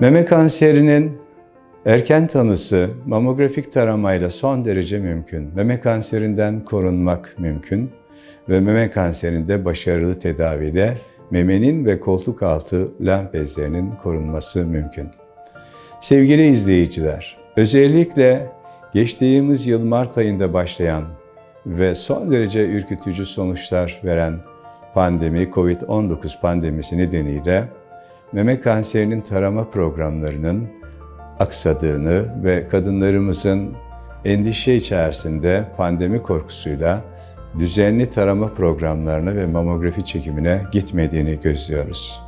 Meme kanserinin erken tanısı mamografik taramayla son derece mümkün. Meme kanserinden korunmak mümkün ve meme kanserinde başarılı tedaviyle memenin ve koltuk altı lenf bezlerinin korunması mümkün. Sevgili izleyiciler, özellikle geçtiğimiz yıl Mart ayında başlayan ve son derece ürkütücü sonuçlar veren pandemi, COVID-19 pandemisi nedeniyle meme kanserinin tarama programlarının aksadığını ve kadınlarımızın endişe içerisinde pandemi korkusuyla düzenli tarama programlarına ve mamografi çekimine gitmediğini gözlüyoruz.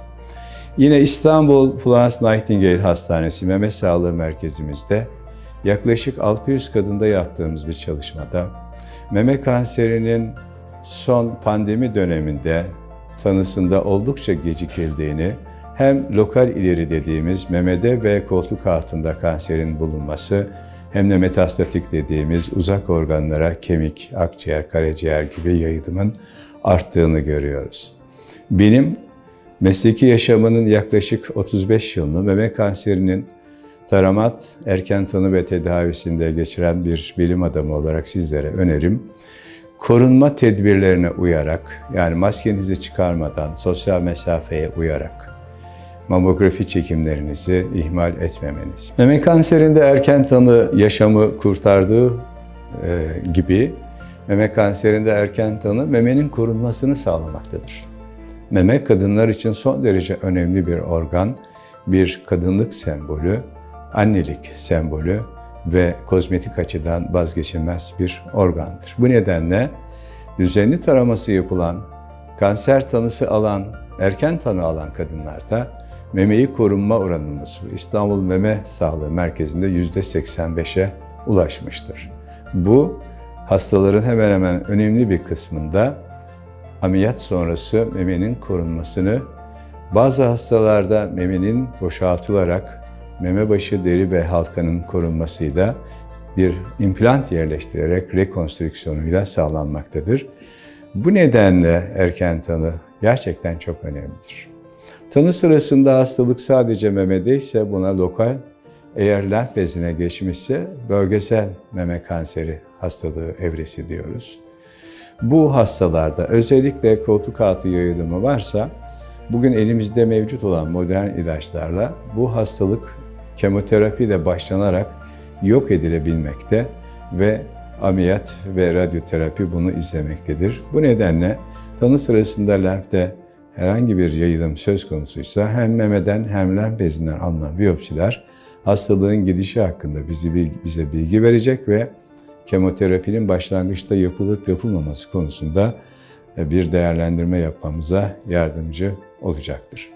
Yine İstanbul Florence Nightingale Hastanesi Meme Sağlığı Merkezimizde yaklaşık 600 kadında yaptığımız bir çalışmada meme kanserinin son pandemi döneminde tanısında oldukça gecikildiğini, hem lokal ileri dediğimiz memede ve koltuk altında kanserin bulunması hem de metastatik dediğimiz uzak organlara kemik, akciğer, karaciğer gibi yayılımın arttığını görüyoruz. Benim mesleki yaşamının yaklaşık 35 yılını meme kanserinin taramat, erken tanı ve tedavisinde geçiren bir bilim adamı olarak sizlere önerim. Korunma tedbirlerine uyarak, yani maskenizi çıkarmadan, sosyal mesafeye uyarak, mamografi çekimlerinizi ihmal etmemeniz. Meme kanserinde erken tanı yaşamı kurtardığı e, gibi meme kanserinde erken tanı memenin korunmasını sağlamaktadır. Meme kadınlar için son derece önemli bir organ, bir kadınlık sembolü, annelik sembolü ve kozmetik açıdan vazgeçilmez bir organdır. Bu nedenle düzenli taraması yapılan, kanser tanısı alan, erken tanı alan kadınlarda memeyi korunma oranımız İstanbul Meme Sağlığı Merkezi'nde %85'e ulaşmıştır. Bu hastaların hemen hemen önemli bir kısmında ameliyat sonrası memenin korunmasını, bazı hastalarda memenin boşaltılarak meme başı deri ve halkanın korunmasıyla bir implant yerleştirerek rekonstrüksiyonuyla sağlanmaktadır. Bu nedenle erken tanı gerçekten çok önemlidir. Tanı sırasında hastalık sadece memede ise buna lokal, eğer lenf bezine geçmişse bölgesel meme kanseri hastalığı evresi diyoruz. Bu hastalarda özellikle koltuk altı yayılımı varsa bugün elimizde mevcut olan modern ilaçlarla bu hastalık kemoterapiyle başlanarak yok edilebilmekte ve ameliyat ve radyoterapi bunu izlemektedir. Bu nedenle tanı sırasında lenfte herhangi bir yayılım söz konusuysa hem memeden hem lenf bezinden alınan biyopsiler hastalığın gidişi hakkında bizi bize bilgi verecek ve kemoterapinin başlangıçta yapılıp yapılmaması konusunda bir değerlendirme yapmamıza yardımcı olacaktır.